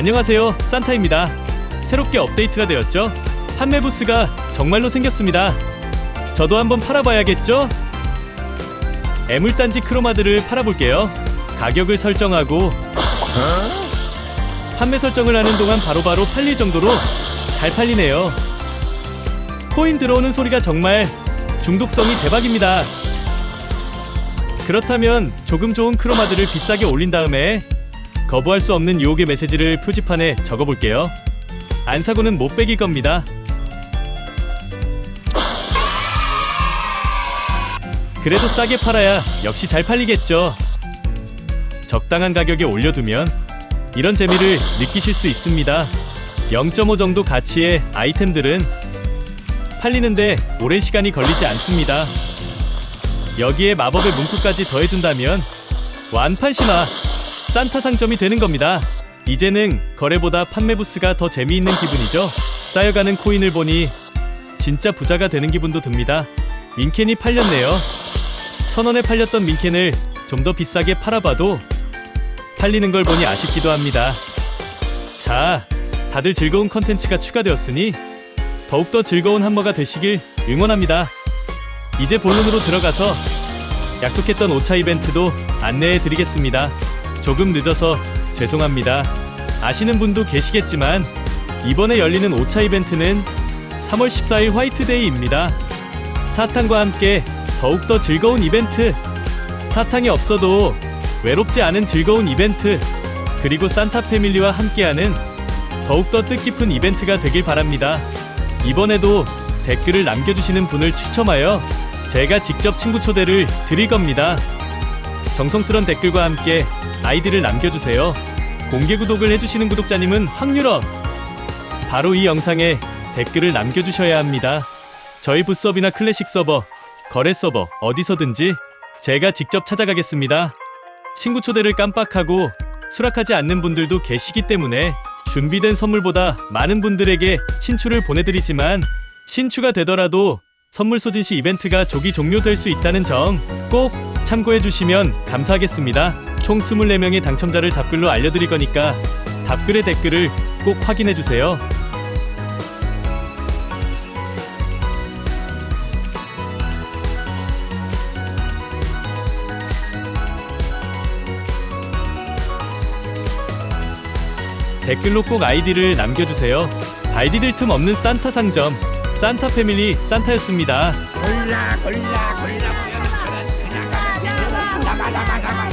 안녕하세요. 산타입니다. 새롭게 업데이트가 되었죠? 판매 부스가 정말로 생겼습니다. 저도 한번 팔아봐야겠죠? 애물단지 크로마드를 팔아볼게요. 가격을 설정하고 판매 설정을 하는 동안 바로바로 팔릴 정도로 잘 팔리네요. 코인 들어오는 소리가 정말 중독성이 대박입니다. 그렇다면 조금 좋은 크로마드를 비싸게 올린 다음에 거부할 수 없는 유혹의 메시지를 표지판에 적어볼게요. 안 사고는 못 빼길 겁니다. 그래도 싸게 팔아야 역시 잘 팔리겠죠. 적당한 가격에 올려두면 이런 재미를 느끼실 수 있습니다. 0.5 정도 가치의 아이템들은 팔리는데 오랜 시간이 걸리지 않습니다. 여기에 마법의 문구까지 더해준다면 완판 신화 산타 상점이 되는 겁니다. 이제는 거래보다 판매 부스가 더 재미있는 기분이죠. 쌓여가는 코인을 보니 진짜 부자가 되는 기분도 듭니다. 민캔이 팔렸네요. 천 원에 팔렸던 민캔을 좀 더 비싸게 팔아봐도 팔리는 걸 보니 아쉽기도 합니다. 자, 다들 즐거운 컨텐츠가 추가되었으니 더욱더 즐거운 한머가 되시길 응원합니다. 이제 본론으로 들어가서 약속했던 5차 이벤트도 안내해 드리겠습니다. 조금 늦어서 죄송합니다. 아시는 분도 계시겠지만 이번에 열리는 5차 이벤트는 3월 14일 화이트데이입니다. 사탕과 함께 더욱더 즐거운 이벤트. 사탕이 없어도 외롭지 않은 즐거운 이벤트. 그리고 산타 패밀리와 함께하는 더욱더 뜻깊은 이벤트가 되길 바랍니다. 이번에도 댓글을 남겨주시는 분을 추첨하여 제가 직접 친구 초대를 드릴 겁니다. 정성스런 댓글과 함께 아이디를 남겨주세요. 공개 구독을 해주시는 구독자님은 확률업! 바로 이 영상에 댓글을 남겨주셔야 합니다. 저희 부서비나 클래식 서버, 거래 서버 어디서든지 제가 직접 찾아가겠습니다. 친구 초대를 깜빡하고 수락하지 않는 분들도 계시기 때문에 준비된 선물보다 많은 분들에게 친추를 보내드리지만 신추가 되더라도 선물 소진 시 이벤트가 조기 종료될 수 있다는 점 꼭 참고해 주시면 감사하겠습니다. 총 24명의 당첨자를 답글로 알려드릴 거니까 답글의 댓글을 꼭 확인해 주세요. 댓글로 꼭 아이디를 남겨주세요. 아이디들 틈 없는 산타 상점 산타 패밀리 산타였습니다. 골라 골라 골라 Bye, bye, bye, bye.